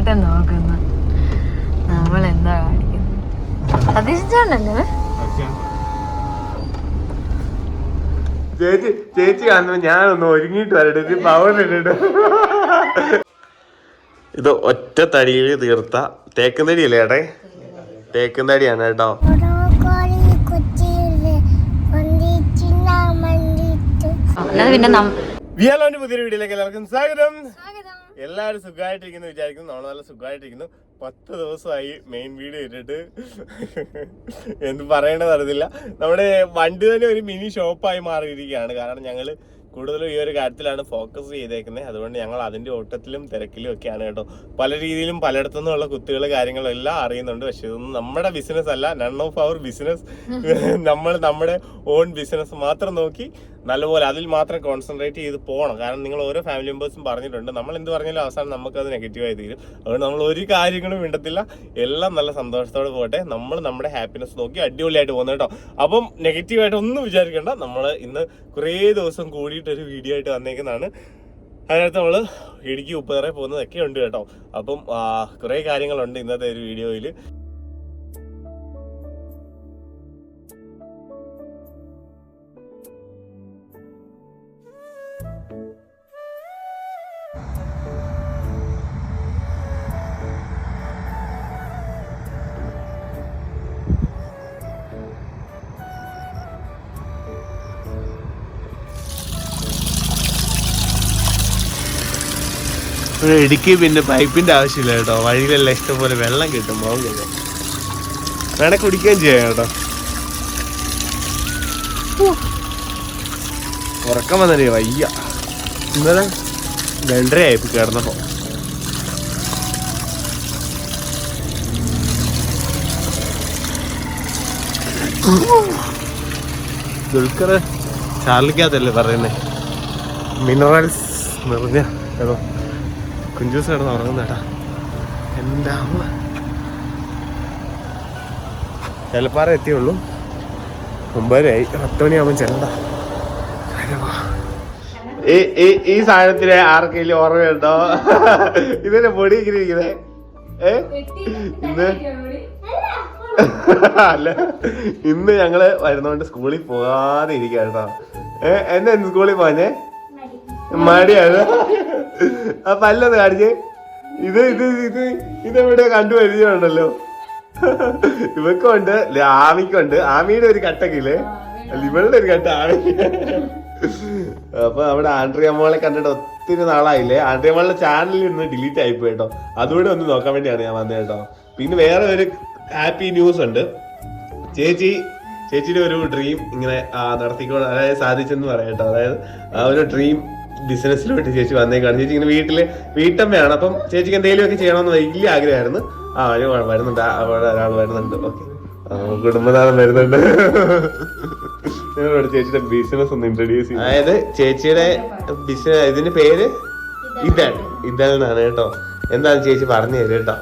ചേട്ടൻ നോക്കുന്നു. നമ്മൾ എന്താ കാണിക്കുന്നത്? സതീഷിച്ചാണല്ലേ ചേച്ചി ചേച്ചി കാണുമ്പോ ഞാനൊന്ന് ഒരുങ്ങിയിട്ട് വരട്ടെ. ഇത് പവർ ഇട്ടിട്ട്. ഇത് ഒറ്റ തടിയിൽ തീർത്ത തേക്കുന്നടി അല്ലേ ഏട്ടെ തേക്കുന്നടിയാണ് കേട്ടോ. പിന്നെ പുതിയൊരു വീഡിയോയിലേക്ക് എല്ലാവർക്കും സ്വാഗതം. എല്ലാവരും സുഖമായിട്ടിരിക്കുന്നു വിചാരിക്കുന്നു. നമ്മൾ നല്ല സുഖമായിട്ടിരിക്കുന്നു. പത്ത് ദിവസമായി മെയിൻ വീഡിയോ ഇട്ടിട്ട്. എന്ത് പറയേണ്ടത് അറിയില്ല നമ്മുടെ വണ്ടി തന്നെ ഒരു മിനി ഷോപ്പായി മാറിയിരിക്കുകയാണ്. കാരണം ഞങ്ങൾ കൂടുതലും ഈ ഒരു കാര്യത്തിലാണ് ഫോക്കസ് ചെയ്തേക്കുന്നത്. അതുകൊണ്ട് ഞങ്ങൾ അതിന്റെ ഓട്ടത്തിലും തിരക്കിലും ഒക്കെയാണ് കേട്ടോ. പല രീതിയിലും പലയിടത്തുനിന്നുള്ള കുത്തുകൾ കാര്യങ്ങളും എല്ലാം അറിയുന്നുണ്ട്. പക്ഷെ ഇതൊന്നും നമ്മുടെ ബിസിനസ് അല്ല. നൺ ഓഫ് അവർ ബിസിനസ് നമ്മൾ നമ്മുടെ ഓൺ ബിസിനസ് മാത്രം നോക്കി നല്ലപോലെ അതിൽ മാത്രം കോൺസെൻട്രേറ്റ് ചെയ്ത് പോകണം. കാരണം നിങ്ങൾ ഓരോ ഫാമിലി മെമ്പേഴ്സും പറഞ്ഞിട്ടുണ്ട്. നമ്മൾ എന്ത് പറഞ്ഞാലും അവസാനം നമുക്കത് നെഗറ്റീവായി തീരും. അതുകൊണ്ട് നമ്മൾ ഒരു കാര്യങ്ങളും വിണ്ടത്തില്ല എല്ലാം നല്ല സന്തോഷത്തോടെ പോകട്ടെ. നമ്മൾ നമ്മുടെ ഹാപ്പിനെസ് നോക്കി അടിപൊളിയായിട്ട് പോകുന്നത് കേട്ടോ. അപ്പം നെഗറ്റീവായിട്ട് ഒന്നും വിചാരിക്കേണ്ട. നമ്മൾ ഇന്ന് കുറേ ദിവസം കൂടിയിട്ട് ഒരു വീഡിയോ ആയിട്ട് വന്നേക്കുന്നതാണ്. അതിനകത്ത് നമ്മൾ ഇടുക്കി ഉപ്പേറെ പോകുന്നതൊക്കെ ഉണ്ട് കേട്ടോ. അപ്പം കുറേ കാര്യങ്ങളുണ്ട് ഇന്നത്തെ ഒരു വീഡിയോയിൽ ഇടുക്കി പിന്നെ പൈപ്പിന്റെ ആവശ്യമില്ല കേട്ടോ. വഴിയിലെല്ലാം ഇഷ്ടംപോലെ വെള്ളം കിട്ടും പോകുന്നത് വേണേ കുടിക്കുകയും ചെയ്യാം കേട്ടോ. ഉറക്കം വന്നേ വയ്യ. ഇന്നലെ രണ്ടരയായി കിടന്നപ്പോ. ദുൽഖർ ചാർലിക്കകത്തല്ലേ പറയുന്നേ? മിനറൽസ് നിറഞ്ഞ കേട്ടോ കുഞ്ചൂസ് കിടന്ന് ഉറങ്ങുന്നേട്ടാ എന്താ ചെലപ്പാറ എത്തിയുള്ളൂ. ഒമ്പതരയായി പത്ത് മണിയാകുമ്പോൾ ചെല്ലണ്ട. ഈ ഈ ഈ സാധനത്തിന് ആർക്കെങ്കിലും ഓർമ്മയുണ്ടോ ഇതിന്റെ പൊടി ഇങ്ങനെ ഇരിക്കുന്നേ. ഏ? ഇന്ന്? അല്ല. ഇന്ന് ഞങ്ങൾ വരുന്നോണ്ട് സ്കൂളിൽ പോകാതെ ഇരിക്കാട്ടോ കേട്ടോ. ഏ എന്നെ സ്കൂളിൽ പോഞ്ഞേ മടിയാണ് അപ്പൊ അല്ലത് കാണിച്ചേ. ഇത് ഇത് ഇത് ഇതെവിടെ കണ്ടു പരിചയമുണ്ടല്ലോ ഇവക്കുണ്ട് ആമിക്കുണ്ട്. ആമിയുടെ ഒരു കട്ടക്കില്ലേ? അല്ല ഇവളുടെ ഒരു കട്ട ആമി. അപ്പൊ അവിടെ ആൻഡ്രിയ മോളെ കണ്ടിട്ട് ഒത്തിരി നാളായില്ലേ? ആൻഡ്രിയ ചാനലിൽ നിന്ന് ഡിലീറ്റ് ആയിപ്പോ കേട്ടോ. അതുകൂടെ ഒന്ന് നോക്കാൻ വേണ്ടിയാണ് ഞാൻ വന്നത് കേട്ടോ. പിന്നെ വേറെ ഒരു ഹാപ്പി ന്യൂസ് ഉണ്ട്. ചേച്ചി ചേച്ചിയുടെ ഒരു ഡ്രീം ഇങ്ങനെ നടത്തിക്കോ നടത്തിക്കൊണ്ട് അതായത് സാധിച്ചെന്ന് പറയാം കേട്ടോ. അതായത് ആ ഒരു ഡ്രീം ബിസിനസ്സിലോട്ട് ചേച്ചി വന്നേക്കാണ്. ചേച്ചി ഇങ്ങനെ വീട്ടിൽ വീട്ടമ്മയാണ്. അപ്പം ചേച്ചിക്ക് എന്തെങ്കിലും ഒക്കെ ചെയ്യണമെന്ന് വലിയ ആഗ്രഹമായിരുന്നു. ആ ഒരു വരുന്നുണ്ട്. ഒരാൾ വരുന്നുണ്ട്. ഓക്കെ. കുടുംബനാഥം വരുന്നുണ്ട്. ചേച്ചിയുടെ ബിസിനസ് ഒന്ന് ഇൻട്രൊഡ്യൂസ് ചെയ്യും. അതായത് ചേച്ചിയുടെ ബിസിനസ് ഇതിന്റെ പേര്? ഇതൾ ഇതൾ എന്നാണ് കേട്ടോ. എന്താണ് ചേച്ചി പറഞ്ഞു തരും കേട്ടോ?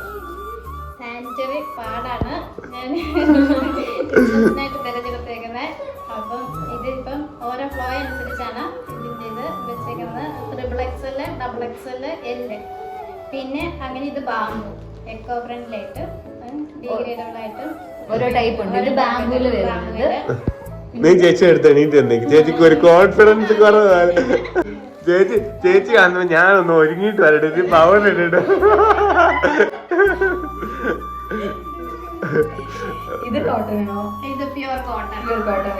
ഇത് ബാമ്പു എക്കോ ഫ്രണ്ട്ലായിട്ട് ഡീഗ്രേഡബിൾ ആയിട്ട് ഓരോ ടൈപ്പ് ഉണ്ട്. ഇത് വരുന്നത്. നീ ചേച്ചി എടുത്ത് എണീറ്റ് എന്തെങ്കിലും ചേച്ചിക്ക് ഒരു കോൺഫിഡൻസ് കുറവാണ്. ചേച്ചി ചേച്ചി കാണുമ്പോ ഞാനൊന്ന് ഒരുങ്ങിയിട്ട് വരട്ടെ. ഇത് പവർ ഇട്ടിട്ട് ഇത് കോട്ടൺ ഇത് പ്യൂർ കോട്ടൺ പ്യൂർ കോട്ടൺ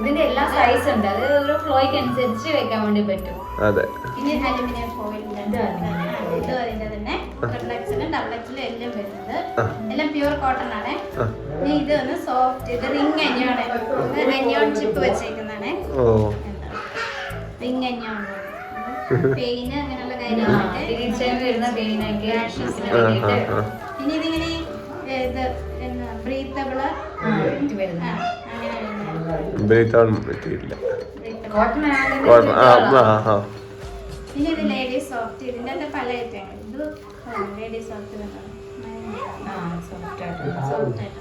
ഇതിന്റെ എല്ലാ സൈസ് ഉണ്ട്. അത് ഓരോ ഫ്ലോയ്ക്ക് അനുസരിച്ച് വെക്കാൻ വേണ്ടി പറ്റും. അതെ. ഇനി അലുമിനിയം ഇത് അതിന്റെ തന്നെ. ട്രിപ്പിൾ എക്സലും ഡബിൾ എക്സലും എല്ലാം വരുന്നത്. എല്ലാം പ്യൂർ കോട്ടൺ ആണ്. ഇത് വന്ന് സോഫ്റ്റ് ഇത് റിംഗ് അന്യോണ് ഇത് അന്യോൺ ചിപ്പ് വെച്ചേക്കുന്നതാണ്. ഓ. റിംഗ് അന്യോൺ പെയിന് അങ്ങനെയുള്ള കാര്യങ്ങളൊക്കെ. ഇനി ഇതിങ്ങനെ ഇത് ബ്രീത്തബിൾ വരുന്നത്. വരുന്നത്. കോട്ടൺ ആ ആ. ഇത് ലേഡീസ് സോഫ്റ്റ് ഇതിന്റെ അകത്ത് പല ഐറ്റങ്ങൾ. ഇത് ലേഡീസ് സോഫ്റ്റ് സോഫ്റ്റ് ആയിട്ട്.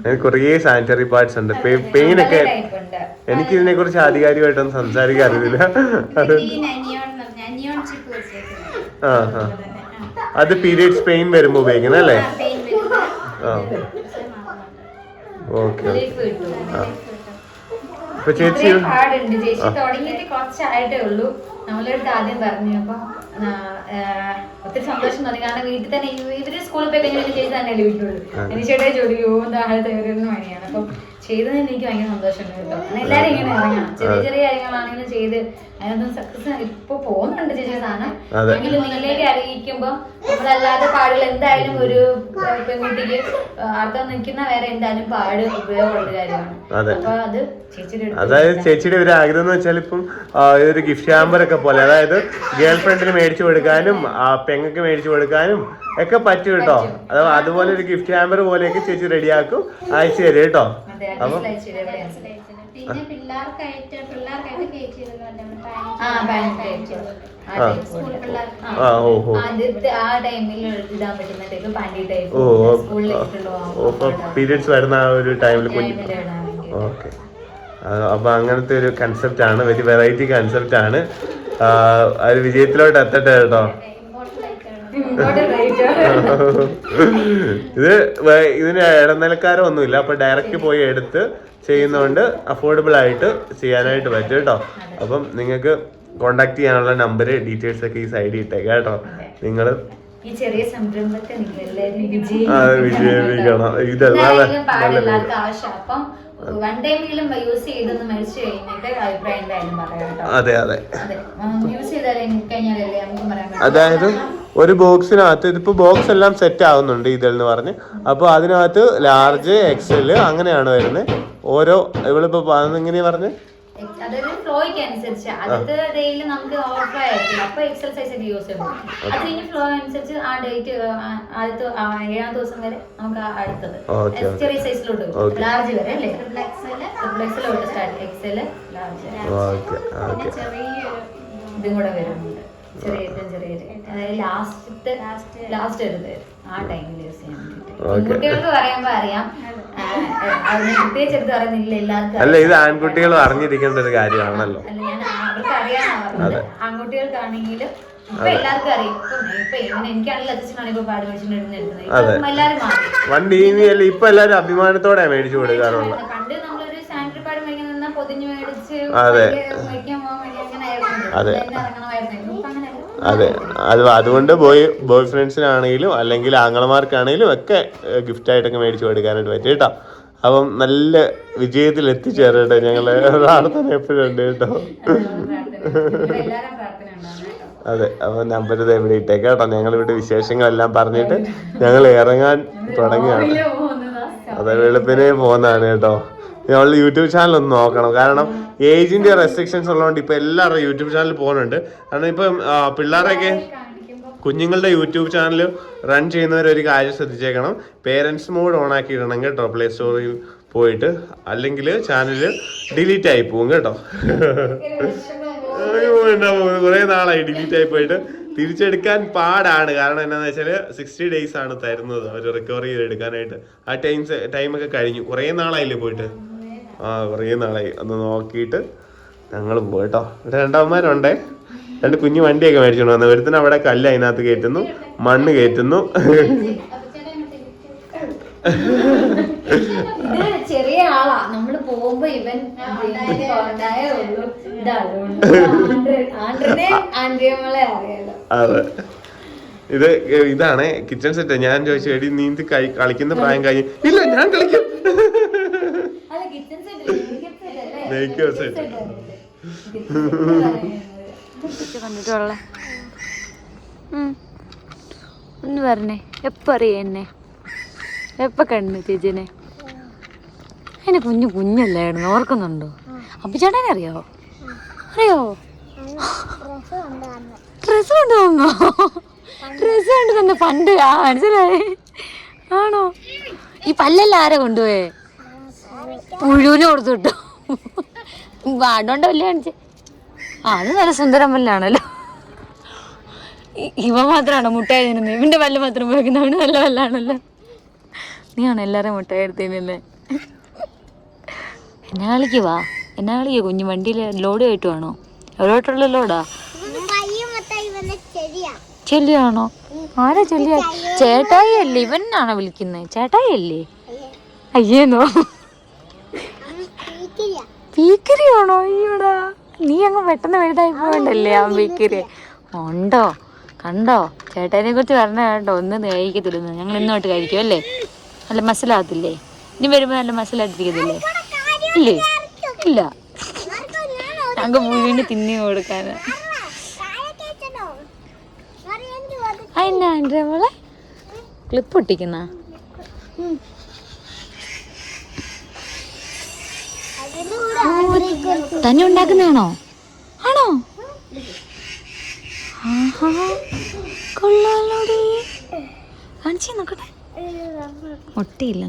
അതിന് കുറേ സാനിറ്ററി പാർട്സ് ഉണ്ട്. പെയിൻ ഒക്കെ എനിക്ക് ഇതിനെ കുറിച്ച് ആധികാരികമായിട്ടൊന്നും സംസാരിക്കാൻ അറിയില്ല. ആ ആ. അത് പീരിയഡ്സ് പെയിൻ വരുമ്പോ ഉപയോഗിക്കുന്ന അല്ലേ? ആ ഓക്കെ അപ്പൊ ചേച്ചി പാടുണ്ട് ചേച്ചി തുടങ്ങിയിട്ട് കുറച്ചായിട്ടേ ഉള്ളൂ. നമ്മളടുത്ത് ആദ്യം പറഞ്ഞു. അപ്പൊ ഒത്തിരി സന്തോഷം തോന്നി. കാരണം വീട്ടിൽ തന്നെ ഇവ- ഇവർ സ്കൂളിൽ പോയി കഴിഞ്ഞാൽ ചേച്ചി തന്നെ വീട്ടിലുള്ളൂ. എനിക്ക് ചേട്ടാ ജോലി പോകും താഴെ തകരുന്ന പണിയാണ്. അപ്പം ചെയ്തതിന് എനിക്ക് ഭയങ്കര സന്തോഷമുണ്ട് കേട്ടോ. എല്ലാരും ഇങ്ങനെ ഇറങ്ങണം. ചെറിയ ചെറിയ കാര്യങ്ങളാണെങ്കിലും ചെയ്ത് അതിനൊന്നും സക്സസ് ഇപ്പൊ പോകുന്നുണ്ട് ചേച്ചി സാധനം. എങ്കിലും നിങ്ങളിലേക്ക് അറിയിക്കുമ്പോ നമ്മളല്ലാതെ പാടുകൾ എന്തായാലും ഒരു പെൺകുട്ടിക്ക് അർത്ഥം നിൽക്കുന്ന വേറെ എന്തായാലും പാട് ഉപയോഗമുള്ള കാര്യമാണ്. അപ്പൊ അത് ചേച്ചിയുടെ അതായത് ചേച്ചിയുടെ ഒരു ആഗ്രഹം എന്ന് വെച്ചാൽ ഇപ്പം ഒരു ഗിഫ്റ്റ് ഹാമ്പർ ഒക്കെ പോലെ. അതായത് ഗേൾ ഫ്രണ്ടിന് മേടിച്ചു കൊടുക്കാനും ആ പെങ്ങൾക്ക് മേടിച്ചു കൊടുക്കാനും ഒക്കെ പറ്റും കേട്ടോ. അത് അതുപോലെ ഒരു ഗിഫ്റ്റ് ഹാമ്പർ പോലെയൊക്കെ ചേച്ചി റെഡിയാക്കും അയച്ചു തരും കേട്ടോ. അപ്പം പിന്നെ പിള്ളേർക്കായിട്ട് പിള്ളേർക്കായിട്ട് കേക്ക് അയച്ചു ആ ആ. type സ്കൂൾ പോലെ. ആ ഓ ഓ. ആദ്യത്തെ ആ ടൈമിൽ ഇടാൻ പറ്റുന്ന ടൈപ്പ് പാന്റി ടൈപ്പ് ഓ. സ്കൂളിലേക്ക് പീരിയഡ്സ് വരുന്ന ആ ഒരു ടൈമിൽ കുഞ്ഞു ഓക്കെ. അപ്പൊ അങ്ങനത്തെ ഒരു കൺസെപ്റ്റ് ആണ് വെരി വെറൈറ്റി കൺസെപ്റ്റ് ആണ്. ഒരു വിജയത്തിലോട്ട് എത്തട്ടെ കേട്ടോ. ഇത് ഇതിന് ഇടനിലക്കാരോ ഒന്നുമില്ല അപ്പൊ ഡയറക്റ്റ് പോയി എടുത്ത് ചെയ്യുന്നതുകൊണ്ട് അഫോർഡബിൾ ആയിട്ട് ചെയ്യാനായിട്ട് പറ്റും കേട്ടോ. അപ്പം നിങ്ങൾക്ക് കോണ്ടാക്ട് ചെയ്യാനുള്ള നമ്പർ ഡീറ്റെയിൽസ് ഒക്കെ ഈ സൈഡിൽ ഇട്ടേക്കാം കേട്ടോ. നിങ്ങൾ ഈ ചെറിയ സംരംഭത്തെ നിങ്ങൾ എല്ലാവരും വിജയിപ്പിക്കണം. ഇത് നല്ല- നല്ല എല്ലാവർക്കും ആവശ്യം. അപ്പം വൺ ടൈമെങ്കിലും യൂസ് ചെയ്തൊന്ന് മേടിച്ചു കഴിഞ്ഞിട്ട് അഭിപ്രായം എന്തായാലും പറയാം അതെ അതെ. യൂസ് ചെയ്താലേ കഴിഞ്ഞാലല്ലേ നമുക്ക് പറയാൻ പറ്റും. അതായത് ഒരു ബോക്സിനകത്ത് ഇതിപ്പോ ബോക്സ് എല്ലാം സെറ്റ് ആവുന്നുണ്ട് ഇതെന്ന് പറഞ്ഞ്. അപ്പോൾ അതിനകത്ത് ലാർജ് എക്സൽ അങ്ങനെയാണ് വരുന്നത്. ഓരോ ഇവളിപ്പോ ഇങ്ങനെ പറഞ്ഞ്? അതായത് ഫ്ലോയ്ക്ക് അനുസരിച്ച് ആദ്യത്തെ ഡേയിൽ നമുക്ക് ഓർഡർ ആയിരിക്കും. അപ്പൊ എക്സർസൈസ് ഒക്കെ യൂസ് ചെയ്യും അത് കഴിഞ്ഞ് ഫ്ലോ അനുസരിച്ച് ആ ഡേറ്റ് ആദ്യത്തെ ഏഴാം ദിവസം വരെ നമുക്ക് അടുത്തത്. ചെറിയ സൈസിലോട്ട് ലാർജ് വരെ അല്ലേ? സ്റ്റാർട്ട് എക്സൽ ലാർജ് ഓക്കെ പിന്നെ ഓക്കെ ചെറിയൊരു ഇതും കൂടെ വരുന്നുണ്ട്. ചെറിയ ചെറിയ അതായത് ലാസ്റ്റത്തെ ലാസ്റ്റ് വരുന്നത് ആ ടൈമിൽ യൂസ് ചെയ്യാൻ വേണ്ടിട്ട് Okay. കുട്ടികൾക്ക് പറയുമ്പോ അറിയാം. അതിന് പ്രത്യേകിച്ച് എടുത്ത് പറയുന്നില്ല എല്ലാവർക്കും അല്ല ഇത്. ആൺകുട്ടികൾ അറിഞ്ഞിരിക്കേണ്ട ഒരു കാര്യമാണല്ലോ. അല്ല ഞാൻ അവർക്ക് അറിയാനാ പറഞ്ഞത്. ആൺകുട്ടികൾക്കാണെങ്കിലും ഇപ്പൊ എല്ലാവർക്കും അറിയാം. ഇപ്പൊ ഇപ്പൊ ഇവന് എനിക്കാണെങ്കിൽ അച്ഛനാണ് ഇപ്പൊ പാട് മേടിച്ചിട്ട് എടുക്കുന്നത് അതെ. ഇപ്പൊ എല്ലാരും മാറി. വണ്ടി ഇപ്പൊ എല്ലാരും അഭിമാനത്തോടെ മേടിച്ചു കൊടുക്കാറുള്ളത്. പണ്ട് നമ്മളൊരു സാനിറ്ററി മേടിച്ച് അതെ. മേടിക്കാൻ പോകാൻ വേണ്ടി അങ്ങനെ ആയിരുന്നു. അതെ. ഇറങ്ങണമായിരുന്നു. അതെ. അത് അതുകൊണ്ട് ബോയ് ബോയ് ഫ്രണ്ട്സിനാണെങ്കിലും അല്ലെങ്കിൽ ആങ്ങളമാർക്കാണെങ്കിലും ഒക്കെ ഗിഫ്റ്റ് ആയിട്ടൊക്കെ മേടിച്ചു കൊടുക്കാനായിട്ട് പറ്റും കേട്ടോ. അപ്പം നല്ല വിജയത്തിൽ എത്തിച്ചേരട്ടെ ഞങ്ങൾ. പ്രാർത്ഥന എപ്പോഴും ഉണ്ട് കേട്ടോ. അതെ അപ്പൊ നമ്പർ ഇവിടെ ഇട്ടേക്കാം കേട്ടോ. ഞങ്ങൾ ഇവിടെ വിശേഷങ്ങളെല്ലാം പറഞ്ഞിട്ട് ഞങ്ങൾ ഇറങ്ങാൻ തുടങ്ങിയാണ്. അതെ വെളുപ്പിനെ പോകുന്നതാണ് കേട്ടോ. ഞങ്ങൾ യൂട്യൂബ് ചാനൽ ഒന്ന് നോക്കണം. കാരണം ഏജിന്റെ റെസ്ട്രിക്ഷൻസ് ഉള്ളതുകൊണ്ട് ഇപ്പൊ എല്ലാവരും യൂട്യൂബ് ചാനൽ പോകുന്നുണ്ട്. കാരണം ഇപ്പം പിള്ളേരൊക്കെ കുഞ്ഞുങ്ങളുടെ യൂട്യൂബ് ചാനൽ റൺ ചെയ്യുന്നവർ ഒരു കാര്യം ശ്രദ്ധിച്ചേക്കണം. പേരൻസ് മോഡ് ഓൺ ആക്കി ഇടണം കേട്ടോ പ്ലേ സ്റ്റോറിൽ പോയിട്ട്. അല്ലെങ്കിൽ ചാനൽ ഡിലീറ്റ് ആയി പോകും കേട്ടോ? കുറേ നാളായി ഡിലീറ്റ് ആയി പോയിട്ട്. തിരിച്ചെടുക്കാൻ പാടാണ്. കാരണം എന്താണെന്ന് വെച്ചാൽ സിക്സ്റ്റി ഡേയ്സ് ആണ് തരുന്നത്. അവർ റിക്കവർ ചെയ്തെടുക്കാനായിട്ട് ആ ടൈംസ് ടൈമൊക്കെ കഴിഞ്ഞു. കുറേ നാളായില്ലേ പോയിട്ട്? ആ കുറേ നാളായി. ഒന്ന് നോക്കിയിട്ട് ഞങ്ങൾ പോകും കേട്ടോ ഇവിടെ രണ്ടമ്മമാരുണ്ടേ രണ്ട് കുഞ്ഞു വണ്ടിയൊക്കെ മേടിച്ചോണ്ട് വന്നു. ഒരുത്തിന് അവിടെ കല്ല് അതിനകത്ത് കയറ്റുന്നു. മണ്ണ് കയറ്റുന്നു. ചെറിയ ആളാ. നമ്മൾ പോകുമ്പോ ഇവൻ ആൻഡ്രനെ ആൻഡ്രിയമളെ അറിയാലോ. അതെ. ഇത് ഇതാണ് കിച്ചൺ സെറ്റ് ഞാൻ ചോദിച്ചു എടി നീ ഇത് കഴി- കളിക്കുന്ന പ്രായം കഴിഞ്ഞ് ഇല്ല ഞാൻ കളിക്കും. സെറ്റ്. കണ്ടിട്ടുള്ള. ഒന്ന് പറഞ്ഞേ എപ്പ അറിയാം എന്നെ? എപ്പ കണ്ടു ചേച്ചിനെ? അതിന് കുഞ്ഞു കുഞ്ഞല്ലായിരുന്നു ഓർക്കുന്നുണ്ടോ? അപ്പൊ ചേട്ടനെ അറിയോ? അറിയാവോ ഡ്രസ്സ് കൊണ്ടുവന്നോ? ഡ്രസ് തന്നെ പണ്ട്. ആ മനസ്സിലായി? ആണോ? ഈ പല്ലെല്ലാം ആരാ കൊണ്ടുപോയേ? പുഴുവിനെ കൊടുത്തു കിട്ടോ വാണ്ടോണ്ട വല്ല കാണിച്ചേ. ആ അത് നല്ല സുന്ദരം പല്ലാണല്ലോ. ഇവ മാത്രമാണോ മുട്ടായി ഇവന്റെ പല്ല് മാത്രം ഉപയോഗിക്കുന്നവന് നല്ല പല്ലാണല്ലോ. നീയാണോ എല്ലാരും മുട്ടായി എടുത്തേനല്ലേ എന്നാ കളിക്കുവാ എന്നാ കളിക്കുക കുഞ്ഞു വണ്ടിയിൽ ലോഡ് ആയിട്ട് വേണോ എവിടോട്ടുള്ള ലോഡാ? ചെല്ലിയാണോ? ആരാ ചെല്ലിയ? ചേട്ടായി അല്ലേ ഇവനാണോ വിളിക്കുന്നത് ചേട്ടായി അല്ലേ അയ്യേന്നോ പീക്കരിയാണോ? അയ്യോടാ. നീ അങ്ങ് പെട്ടെന്ന് വലുതായി പോകണ്ടല്ലേ ആ പീക്കരി? ഉണ്ടോ? കണ്ടോ? ചേട്ടനെ കുറിച്ച് പറഞ്ഞ കേട്ടോ ഒന്ന് കഴിക്കത്തില്ലെന്ന് ഞങ്ങൾ ഇന്നോട്ട് കഴിക്കും അല്ലേ? നല്ല മസിലാകത്തില്ലേ ഇനി വരുമ്പോൾ നല്ല മസിലായിട്ടിരിക്കത്തില്ലേ? ഇല്ലേ? ഇല്ല. ഞങ്ങൾക്ക് വീണ്ടും തിന്നി കൊടുക്കാന്. അതിനാ ക്ലിപ്പ് ഒട്ടിക്കുന്ന? തന്നെ ഉണ്ടാക്കുന്നതാണോ? ആണോ? ആഹാ നോക്കട്ടെ. ഒട്ടിയില്ല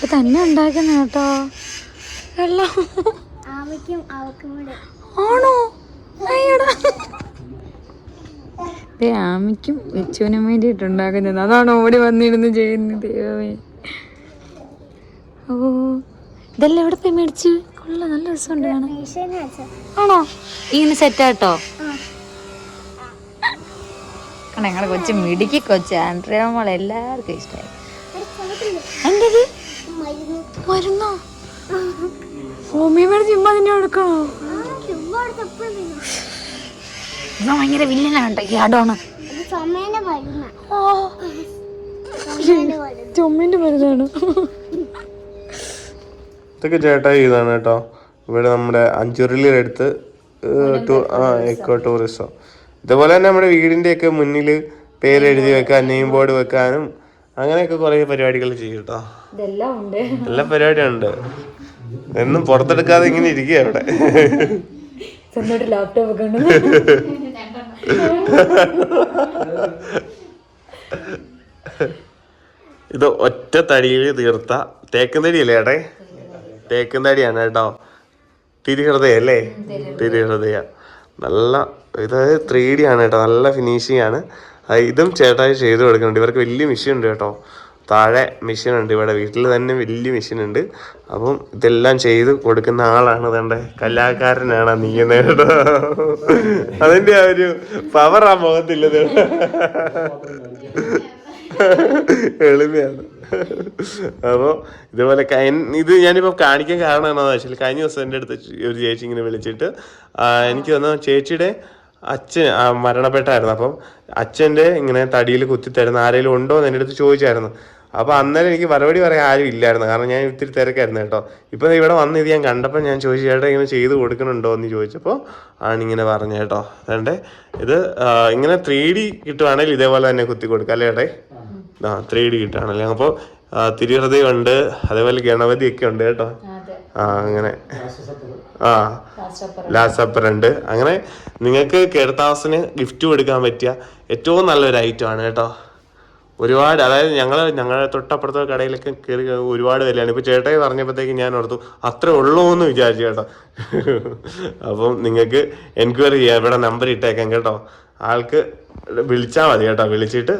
ഒട്ടി തന്നെ ഉണ്ടാക്കുന്ന കേട്ടോ. കൂടെ ആണോ? ആമിക്കും വെച്ചുവിനും വേണ്ടിയിട്ട് ഉണ്ടാക്കുന്നത്. അതാണ് ഓടി വന്നിരുന്ന് ചെയ്യുന്നത്? ദൈവമേ. ഓ ഇതെല്ലാം എവിടെ പോയി മേടിച്ചു? കൊള്ള നല്ല രസമുണ്ട് ആണോ? ഇങ്ങനെ സെറ്റ് ആട്ടോ? ഞങ്ങളെ കൊച്ചു മിടുക്കി കൊച്ചു. ആൻഡ്രിയ മോളെ എല്ലാവർക്കും ഇഷ്ടമായി. എന്തത് മരുന്നോ. ഹോമിയോ മരുന്ന് ചുമ്മാ തന്നെ എടുക്കണോ? എന്നാ ഭയങ്കര വില്ലനാണ് ഈ അടോണ് ചുമ്മിന്റെ മരുന്നാണ് ഇതൊക്കെ ചേട്ടാ ഇതാണ് കേട്ടോ. ഇവിടെ നമ്മുടെ അഞ്ചുരുളിയുടെ ആ എക്കോ ടൂറിസം ഇതുപോലെ തന്നെ നമ്മുടെ വീടിന്റെ ഒക്കെ മുന്നിൽ പേര് എഴുതി വെക്കാൻ നെയിം ബോർഡ് വെക്കാനും അങ്ങനെയൊക്കെ കുറെ പരിപാടികൾ ചെയ്യും കേട്ടോ. ഇതെല്ലാം ഉണ്ട്. എല്ലാ പരിപാടിയുണ്ട് എന്നും പുറത്തെടുക്കാതെ ഇങ്ങനെ ഇരിക്കുക അവിടെ ലാപ്ടോപ്പ് ഒക്കെ ഇത് ഒറ്റ തടിയിൽ തീർത്ത തേക്കും തടിയല്ലേ ഏട്ടെ? തേക്കും തടിയാണ് കേട്ടോ. തിരുഹൃദയ അല്ലേ തിരുഹൃദയ. നല്ല ഇത് ത്രീ ഡി ആണ് കേട്ടോ. നല്ല ഫിനിഷിംഗ് ആണ്. ഇതും ചേട്ടായി ചെയ്തു കൊടുക്കുന്നുണ്ട്. ഇവർക്ക് വലിയ മിഷീൻ ഉണ്ട് കേട്ടോ. താഴെ മെഷീൻ ഉണ്ട് ഇവിടെ വീട്ടിൽ തന്നെ വലിയ മെഷീൻ ഉണ്ട് അപ്പം ഇതെല്ലാം ചെയ്ത് കൊടുക്കുന്ന ആളാണ് തന്റെ കലാകാരനാണ് നീ അതിന്റെ ആ ഒരു പവർ ആ മുഖത്തില്ലത് എളിമയാണ്. അപ്പോൾ ഇതുപോലെ ഇത് ഞാനിപ്പോൾ കാണിക്കാൻ കാരണം എന്താണെന്ന് വെച്ചാൽ കഴിഞ്ഞ ദിവസം എന്റെ അടുത്ത് ഒരു ചേച്ചി ഇങ്ങനെ വിളിച്ചിട്ട് എനിക്ക് വന്ന ചേച്ചിയുടെ അച്ഛൻ മരണപ്പെട്ടായിരുന്നു. അപ്പം അച്ഛന്റെ ഇങ്ങനെ തടിയിൽ കുത്തിത്തരുന്ന ആരെങ്കിലും ഉണ്ടോ എന്ന് എന്റെ അടുത്ത് ചോദിച്ചായിരുന്നു. അപ്പോൾ അന്നേരം എനിക്ക് മറുപടി പറയാൻ ആരും ഇല്ലായിരുന്നു. കാരണം ഞാൻ ഇത്തിരി തിരക്കായിരുന്നു കേട്ടോ. ഇപ്പം ഇവിടെ വന്ന് ഇത് ഞാൻ കണ്ടപ്പോൾ ഞാൻ ചോദിച്ചു ചേട്ടാ ഇങ്ങനെ ചെയ്ത് കൊടുക്കണുണ്ടോ എന്ന് ചോദിച്ചപ്പോൾ ആണ് ഇങ്ങനെ പറഞ്ഞു കേട്ടോ. അതുകൊണ്ട് ഇത് ഇങ്ങനെ ത്രീ ഡി കിട്ടുവാണെങ്കിൽ ഇതേപോലെ തന്നെ കുത്തി കൊടുക്കുക അല്ലേ ചേട്ടേ ആ ത്രീ ഡി കിട്ടുകയാണല്ലേ അപ്പോൾ തിരുഹൃദയമുണ്ട് അതേപോലെ ഗണപതി ഒക്കെ ഉണ്ട് കേട്ടോ. ആ അങ്ങനെ. ആ ലാസ്റ്റ് അപ്പർ ഉണ്ട് അങ്ങനെ നിങ്ങൾക്ക് കേരളത്താസിന് ഗിഫ്റ്റ് കൊടുക്കാൻ പറ്റിയ ഏറ്റവും നല്ലൊരു ഐറ്റം ആണ് കേട്ടോ. ഒരുപാട് അതായത് ഞങ്ങൾ ഞങ്ങളുടെ തൊട്ടപ്പുറത്തെ കടയിലൊക്കെ കയറി ഒരുപാട് വിലയാണ്. ഇപ്പോൾ ചേട്ടായി പറഞ്ഞപ്പോഴത്തേക്ക് ഞാൻ ഓർത്തു അത്രേ ഉള്ളൂ എന്ന് വിചാരിച്ചു കേട്ടോ. അപ്പം നിങ്ങൾക്ക് എൻക്വയറി ചെയ്യാം. ഇവിടെ നമ്പർ ഇട്ടേക്കാം കേട്ടോ. ആൾക്ക് വിളിച്ചാൽ മതി കേട്ടോ. വിളിച്ചിട്ട്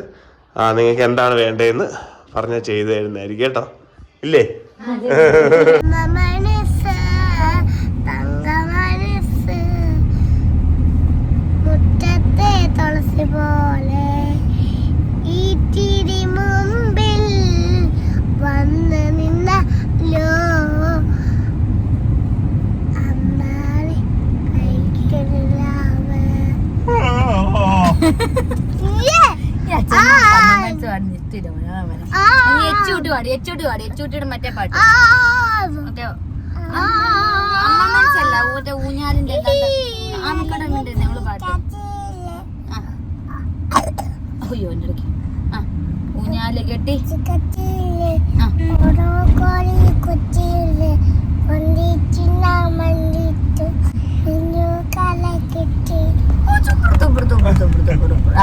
നിങ്ങൾക്ക് എന്താണ് വേണ്ടതെന്ന് പറഞ്ഞാൽ ചെയ്തു തരുന്നതായിരിക്കും കേട്ടോ. ഇല്ലേ? തുളസി പോലെ ഈ തിരി മുമ്പിൽ വന്ന് നിന്നല്ലോ അന്നാളെ കഴിക്കലാവ് എച്ചൂട്ടി പാടി എച്ചൂട്ടി പാടി എച്ചൂട്ടിയുടെ മറ്റേ പാട്ട്. മറ്റേ അമ്മ മറ്റേ ഊഞ്ഞാലിന്റെ ആമക്കടങ്ങിന്റെ നമ്മൾ പാട്ട്. അയ്യോ എന്റെ ഇടയ്ക്ക് ആ ഊഞ്ഞാൽ കെട്ടി. കൊണ്ടിട്ട് മണ്ടിട്ടു ഇന്നു കല കിട്ടി.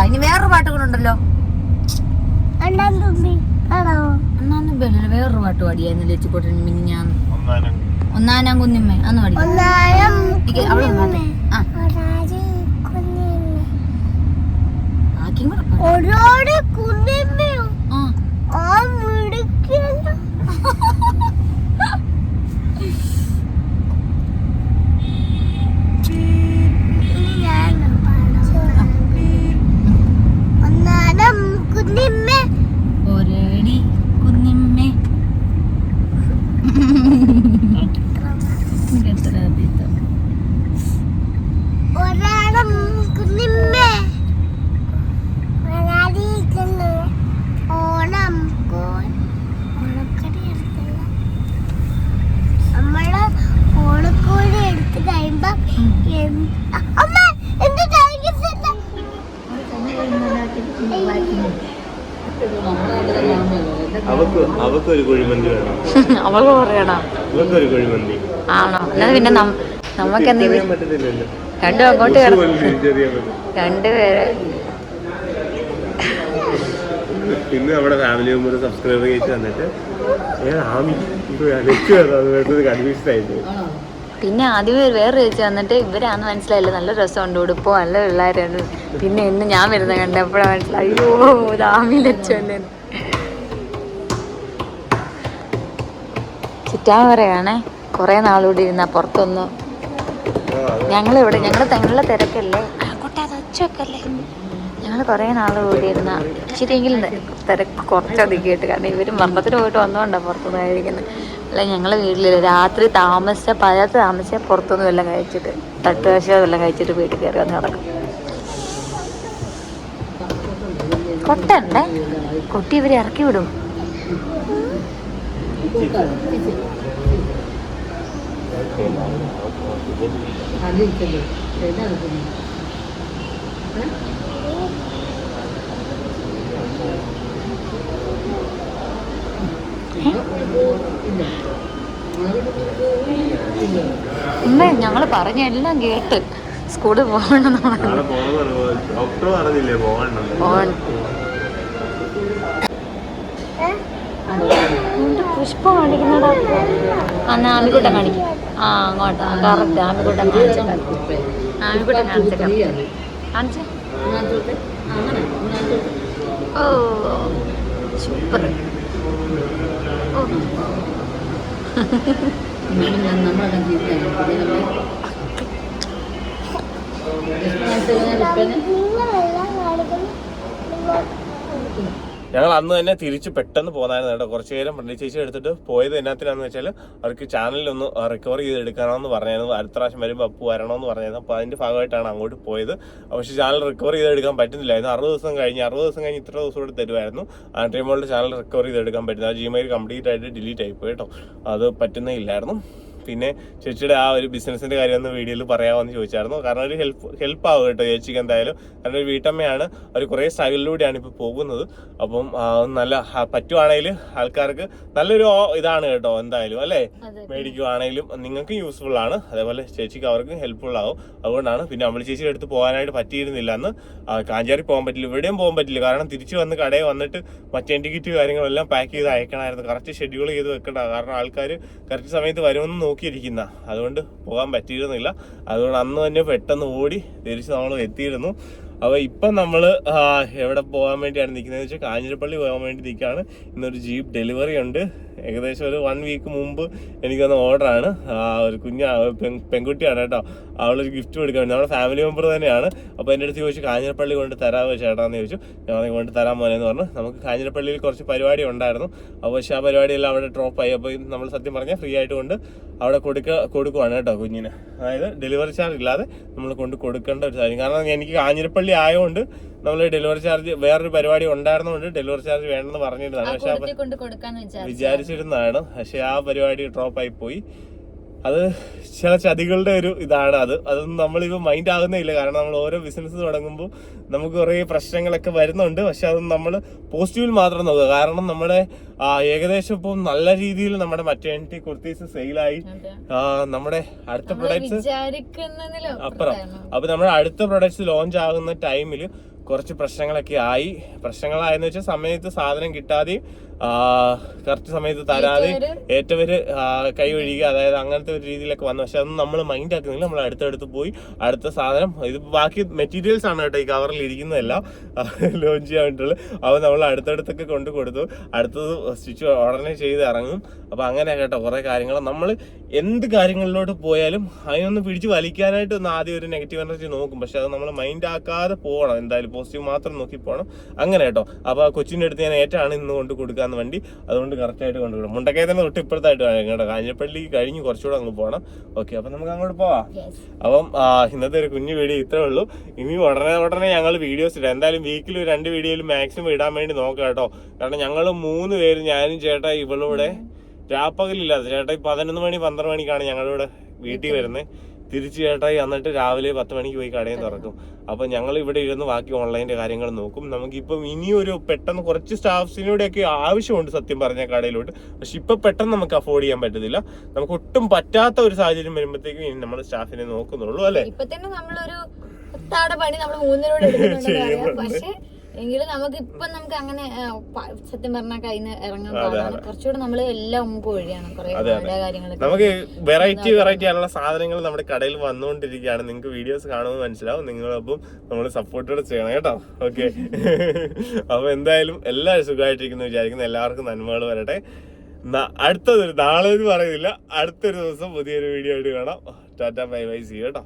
ഇനി വേറൊരു പാട്ട് കൂടെ ഉണ്ടല്ലോ വേറൊരു പാട്ട് പാടിയായിരുന്നു ലച്ചിക്കോട്ടൻ മിനിഞ്ഞാന്ന്. ഒന്നാനാം കുന്നിമ്മ അന്ന് പാടി പാട്ട്. ആ. കുഞ്ഞിമ്മ കൂടെ นิ่ม അവൾക്ക് പറയണോ ആണോ? എന്നാ പിന്നെ നമുക്ക് എന്ത് പറയാൻ പറ്റത്തില്ലല്ലോ. രണ്ടും അങ്ങോട്ട്. രണ്ടുപേരെ ഇന്ന് നമ്മുടെ ഫാമിലി മെമ്പർ സബ്സ്ക്രൈബർ കഴിച്ച് തന്നിട്ട് പിന്നെ ആദ്യമേ വേറെ ചോദിച്ചു വന്നിട്ട് ഇവരാന്ന് മനസ്സിലായില്ല നല്ല രസമുണ്ട് ഉടുപ്പോ നല്ല പിള്ളേരാണ്. പിന്നെ ഇന്ന് ഞാൻ വരുന്ന കണ്ടപ്പോഴാണ് മനസ്സിലായി അയ്യോ ദാമിലച്ചല്ലേ ചിറ്റാൻ പറയാണേ കുറേ നാളുകൂടി ഇരുന്ന പുറത്തൊന്ന്. ഞങ്ങളിവിടെ ഞങ്ങളുടെ തങ്ങളുടെ തിരക്കല്ലേ? ഒച്ചവെക്കല്ലേ? ഞങ്ങൾ കുറേ നാളുകൂടി കൂടി ഇരുന്ന ഇച്ചിരിയെങ്കിലും തിരക്ക് കുറച്ചധികമായിട്ട്. കാരണം ഇവർ മർമ്മത്തിന് പോയിട്ട് വന്നുകൊണ്ടാണ് പുറത്തുനിന്ന് കഴിക്കുന്നത്. അല്ല ഞങ്ങൾ വീട്ടിലില്ല. രാത്രി താമസിച്ച പഴത്ത് താമസിച്ച പുറത്തുനിന്ന് വല്ലതും കഴിച്ചിട്ട് തട്ടുകാശോ വല്ലതും കഴിച്ചിട്ട് വീട്ടിൽ കയറി വന്ന് കിടക്കും കൊട്ടണ്ടേ? കൊട്ടി ഇവരെ ഇറക്കി വിടും. ഉമ്മ ഞങ്ങൾ പറഞ്ഞ എല്ലാം കേട്ട്. സ്കൂളിൽ പോകണം പോകണം. പുഷ്പം കാണിക്കുന്നടാ അന്ന് ആമിക്കുട്ടൻ കാണിക്കും. ആ അങ്ങോട്ടാ. കറക്റ്റ് ആമിക്കുട്ടൻ കാണിച്ചിട്ടുണ്ട് ആമിക്കുട്ടൻ കാണിച്ചേക്കാം. കാണിച്ചേ? ഓ സൂപ്പർ. ഓ. ഞങ്ങൾ അന്ന് തന്നെ തിരിച്ച് പെട്ടെന്ന് പോകുന്നതായിരുന്നു കേട്ടോ. കുറച്ച് നേരം പണ്ഡിറ്റ് ചേച്ചി എടുത്തിട്ട് പോയത് എന്നാത്തിനാന്ന് വെച്ചാൽ അവർക്ക് ചാനലിലൊന്ന് റിക്കവർ ചെയ്ത് എടുക്കണമെന്ന് പറഞ്ഞായിരുന്നു. അടുത്ത പ്രാവശ്യം വരുമ്പോൾ അപ്പ് വരണമെന്ന് പറഞ്ഞായിരുന്നു. അപ്പോൾ അതിന്റെ ഭാഗമായിട്ടാണ് അങ്ങോട്ട് പോയത്. പക്ഷേ ചാനൽ റിക്കവർ ചെയ്ത് എടുക്കാൻ പറ്റുന്നില്ലായിരുന്നു. അറുപത് ദിവസം കഴിഞ്ഞ് അറുപത് ദിവസം കഴിഞ്ഞ് ഇത്ര ദിവസം കൂടെ തരുമായിരുന്നു ആ ടൈമുകളുടെ ചാനൽ റിക്കവർ ചെയ്ത് എടുക്കാൻ പറ്റുന്നത് ആ ജിമെയിൽ കംപ്ലീറ്റ് ആയിട്ട് ഡിലീറ്റ് ആയിപ്പോയി കേട്ടോ. അത് പറ്റുന്നേ ഇല്ലായിരുന്നു. പിന്നെ ചേച്ചിയുടെ ആ ഒരു ബിസിനസിന്റെ കാര്യം ഒന്ന് വീഡിയോയിൽ പറയാമെന്ന് ചോദിച്ചായിരുന്നു. കാരണം ഒരു ഹെൽപ്പ് ഹെൽപ്പ് ആവും കേട്ടോ ചേച്ചിക്ക് എന്തായാലും. കാരണം ഒരു വീട്ടമ്മയാണ് അവർ കുറേ സ്ട്രഗിളിലൂടെയാണ് ഇപ്പോൾ പോകുന്നത്. അപ്പം നല്ല പറ്റുവാണെങ്കിൽ ആൾക്കാർക്ക് നല്ലൊരു ഇതാണ് കേട്ടോ എന്തായാലും അല്ലേ? മേടിക്കുവാണെങ്കിലും നിങ്ങൾക്ക് യൂസ്ഫുൾ ആണ്. അതേപോലെ ചേച്ചിക്ക് അവർക്ക് ഹെൽപ്ഫുൾ ആവും. അതുകൊണ്ടാണ് പിന്നെ നമ്മൾ ചേച്ചിയുടെ അടുത്ത് പോകാനായിട്ട് പറ്റിയിരുന്നില്ല അന്ന്. കാഞ്ചാരി പോകാൻ പറ്റില്ല ഇവിടെയും പോകാൻ പറ്റില്ല. കാരണം തിരിച്ചു വന്ന് കടയിൽ വന്നിട്ട് മറ്റേ ടിക്കറ്റ് കാര്യങ്ങളെല്ലാം പാക്ക് ചെയ്ത് അയക്കണമായിരുന്നു. കറക്റ്റ് ഷെഡ്യൂൾ ചെയ്ത് വെക്കണ്ട. കാരണം ആൾക്കാർ കറക്റ്റ് സമയത്ത് വരുമെന്ന് നോക്കിയിരിക്കുന്ന. അതുകൊണ്ട് പോകാൻ പറ്റിയിരുന്നില്ല. അതുകൊണ്ട് അന്ന് തന്നെ പെട്ടെന്ന് ഓടി തിരിച്ച് നമ്മൾ എത്തിയിരുന്നു. അപ്പോൾ ഇപ്പം നമ്മൾ എവിടെ പോകാൻ വേണ്ടിയാണ് നിൽക്കുന്നത് വെച്ചാൽ കാഞ്ഞിരപ്പള്ളി പോകാൻ വേണ്ടി നിൽക്കുകയാണ് ഇന്നൊരു ജീപ്പ് ഡെലിവറി ഉണ്ട്. ഏകദേശം ഒരു വൺ വീക്ക് മുമ്പ് എനിക്ക് തന്ന ഓർഡറാണ് ഒരു കുഞ്ഞ പെൺ- പെൺകുട്ടിയാണ് കേട്ടോ. അവളൊരു ഗിഫ്റ്റ് കൊടുക്കാൻ വേണ്ടി നമ്മുടെ ഫാമിലി മെമ്പർ തന്നെയാണ്. അപ്പോൾ എന്റെ അടുത്ത് ചോദിച്ചു കാഞ്ഞിരപ്പള്ളി കൊണ്ട് തരാമോ ചേട്ടാന്ന്? ചോദിച്ചു. ഞാൻ കൊണ്ട് തരാൻ മോനെന്ന് പറഞ്ഞു. നമുക്ക് കാഞ്ഞിരപ്പള്ളിയിൽ കുറച്ച് പരിപാടി ഉണ്ടായിരുന്നു. അപ്പോൾ പക്ഷേ ആ പരിപാടിയെല്ലാം അവിടെ ഡ്രോപ്പ് ആയി. അപ്പോൾ നമ്മൾ സത്യം പറഞ്ഞാൽ ഫ്രീ ആയിട്ട് കൊണ്ട് അവിടെ കൊടുക്കുക കൊടുക്കുവാണ് കേട്ടോ കുഞ്ഞിന്. അതായത് ഡെലിവറി ചാർജ് ഇല്ലാതെ നമ്മൾ കൊണ്ട് കൊടുക്കേണ്ട ഒരു കാര്യം കാരണം എനിക്ക് കാഞ്ഞിരപ്പള്ളി ആയതുകൊണ്ട് നമ്മൾ ഡെലിവറി ചാർജ് വേറൊരു പരിപാടി ഉണ്ടായിരുന്നതുകൊണ്ട് ഡെലിവറി ചാർജ് വേണമെന്ന് പറഞ്ഞിരുന്നതാണ്. പക്ഷെ വിചാരിച്ചിരുന്നതാണ്. പക്ഷെ ആ പരിപാടി ഡ്രോപ്പ് ആയി പോയി. അത് ചില ചതികളുടെ ഒരു ഇതാണ് അത്. അതൊന്നും നമ്മളിപ്പോൾ മൈൻഡ് ആകുന്നേ ഇല്ല കാരണം നമ്മൾ ഓരോ ബിസിനസ് തുടങ്ങുമ്പോൾ നമുക്ക് കുറേ പ്രശ്നങ്ങളൊക്കെ വരുന്നുണ്ട്. പക്ഷെ അതൊന്നും നമ്മൾ പോസിറ്റീവിൽ മാത്രം നോക്കുക. കാരണം നമ്മുടെ ഏകദേശം ഇപ്പം നല്ല രീതിയിൽ നമ്മുടെ മറ്റേണിറ്റി കുർത്തീസ് സെയിലായി നമ്മുടെ അടുത്ത പ്രൊഡക്ട്സ് അപ്പുറം. അപ്പം നമ്മുടെ അടുത്ത പ്രൊഡക്ട്സ് ലോഞ്ച് ആകുന്ന ടൈമിൽ കുറച്ച് പ്രശ്നങ്ങളൊക്കെ ആയി. പ്രശ്നങ്ങളായെന്ന് വെച്ചാൽ സമയത്ത് സാധനം കിട്ടാതെ കറക്റ്റ് സമയത്ത് തരാതെ ഏറ്റവര് കൈ ഒഴിയുക അതായത് അങ്ങനത്തെ ഒരു രീതിയിലൊക്കെ വന്നു. പക്ഷെ അതൊന്നും നമ്മൾ മൈൻഡ് ആക്കുന്നില്ല. നമ്മൾ അടുത്തടുത്ത് പോയി അടുത്ത സാധനം ഇത് ബാക്കി മെറ്റീരിയൽസ് ആണ് കേട്ടോ ഈ കവറിൽ ഇരിക്കുന്നതെല്ലാം. ലോഞ്ച് ചെയ്യാൻ വേണ്ടിയിട്ടുള്ളത് അപ്പോൾ നമ്മൾ അടുത്തടുത്തൊക്കെ കൊണ്ട് കൊടുത്തു. അടുത്തത് സ്റ്റിച്ച് ഉടനെ ചെയ്ത് ഇറങ്ങും. അപ്പോൾ അങ്ങനെ കേട്ടോ കുറേ കാര്യങ്ങൾ നമ്മൾ എന്ത് കാര്യങ്ങളിലോട്ട് പോയാലും അതിനൊന്ന് പിടിച്ച് വലിക്കാനായിട്ട് ഒന്ന് ആദ്യം ഒരു നെഗറ്റീവ് എനർജി നോക്കും. പക്ഷെ അത് നമ്മൾ മൈൻഡ് ആക്കാതെ പോകണം. എന്തായാലും പോസിറ്റീവ് മാത്രം നോക്കി പോകണം. അങ്ങനെ കേട്ടോ. അപ്പോൾ ആ കൊച്ചിന്റെ അടുത്ത് ഞാൻ ഏറ്റാണ് ഇന്ന് കൊണ്ട് കൊടുക്കാന്ന് വണ്ടി. അതുകൊണ്ട് കറക്റ്റായിട്ട് കൊണ്ടുപോകണം മുണ്ടക്കേ തന്നെ തൊട്ട് ഇപ്പുറത്തായിട്ട് വേണം. കേട്ടോ കാഞ്ഞപ്പള്ളി കഴിഞ്ഞ് കുറച്ചുകൂടെ അങ്ങ് പോകണം ഓക്കെ അപ്പം നമുക്ക് അങ്ങോട്ട് പോവാം. അപ്പം ഇന്നത്തെ ഒരു കുഞ്ഞു വീഡിയോ ഇത്രേ ഉള്ളൂ. ഇനി ഉടനെ ഉടനെ ഞങ്ങൾ വീഡിയോസ് ഇടാം. എന്തായാലും വീക്കിൽ രണ്ട് വീഡിയോയിൽ മാക്സിമം ഇടാൻ വേണ്ടി നോക്കാം കേട്ടോ. കാരണം ഞങ്ങൾ മൂന്ന് പേര് ഞാനും ചേട്ടാ ഇവളിവിടെ രാപ്പകലില്ലാതെ ചേട്ടാ ഈ പതിനൊന്ന് മണി പന്ത്രണ്ട് മണിക്കാണ് ഞങ്ങളിവിടെ വീട്ടിൽ വരുന്നത്. തിരിച്ചു ചേട്ടായി എന്നിട്ട് രാവിലെ പത്ത് മണിക്ക് പോയി കടയിൽ തുറക്കും. അപ്പൊ ഞങ്ങൾ ഇവിടെ ഇരുന്ന് ബാക്കി ഓൺലൈന്റെ കാര്യങ്ങൾ നോക്കും. നമുക്കിപ്പം ഇനിയൊരു പെട്ടെന്ന് കുറച്ച് സ്റ്റാഫ്സിനോടെയൊക്കെ ആവശ്യമുണ്ട് സത്യം പറഞ്ഞ കടയിലോട്ട്. പക്ഷെ ഇപ്പൊ പെട്ടെന്ന് നമുക്ക് അഫോർഡ് ചെയ്യാൻ പറ്റത്തില്ല. നമുക്ക് ഒട്ടും പറ്റാത്ത ഒരു സാഹചര്യം വരുമ്പോഴത്തേക്കും ഇനി നമ്മൾ സ്റ്റാഫിനെ നോക്കുന്നുള്ളൂ അല്ലെ? ഇപ്പൊ തന്നെ നമ്മളൊരു പണി നമ്മൾ മൂന്നിനോട് പക്ഷെ എങ്കിലും നമുക്ക് ഇപ്പൊ നമുക്ക് അങ്ങനെ സത്യം പറഞ്ഞാൽ കയ്യിൽ ഇറങ്ങാൻ പാടാണ്. കുറച്ചുകൂടെ നമ്മൾ എല്ലാം മുമ്പ് വഴിയാണ് കുറെ കാര്യങ്ങളൊക്കെ. നമുക്ക് വെറൈറ്റി വെറൈറ്റി ആയിട്ടുള്ള സാധനങ്ങൾ നമ്മുടെ കടയിൽ വന്നുകൊണ്ടിരിക്കുകയാണ്. നിങ്ങൾക്ക് വീഡിയോസ് കാണുമ്പോൾ മനസ്സിലാവും. നിങ്ങളൊപ്പം നമ്മൾ സപ്പോർട്ടോടെ ചെയ്യണം കേട്ടോ. ഓക്കെ അപ്പൊ എന്തായാലും എല്ലാവരും സുഖമായിട്ടിരിക്കുന്നു വിചാരിക്കുന്നു. എല്ലാവർക്കും നന്മകൾ വരട്ടെ. അടുത്തൊരു നാളെ എന്ന് പറയുന്നില്ല. അടുത്തൊരു ദിവസം പുതിയൊരു വീഡിയോ ആയിട്ട് കാണാം. Tata bye bye. സി കേട്ടോ.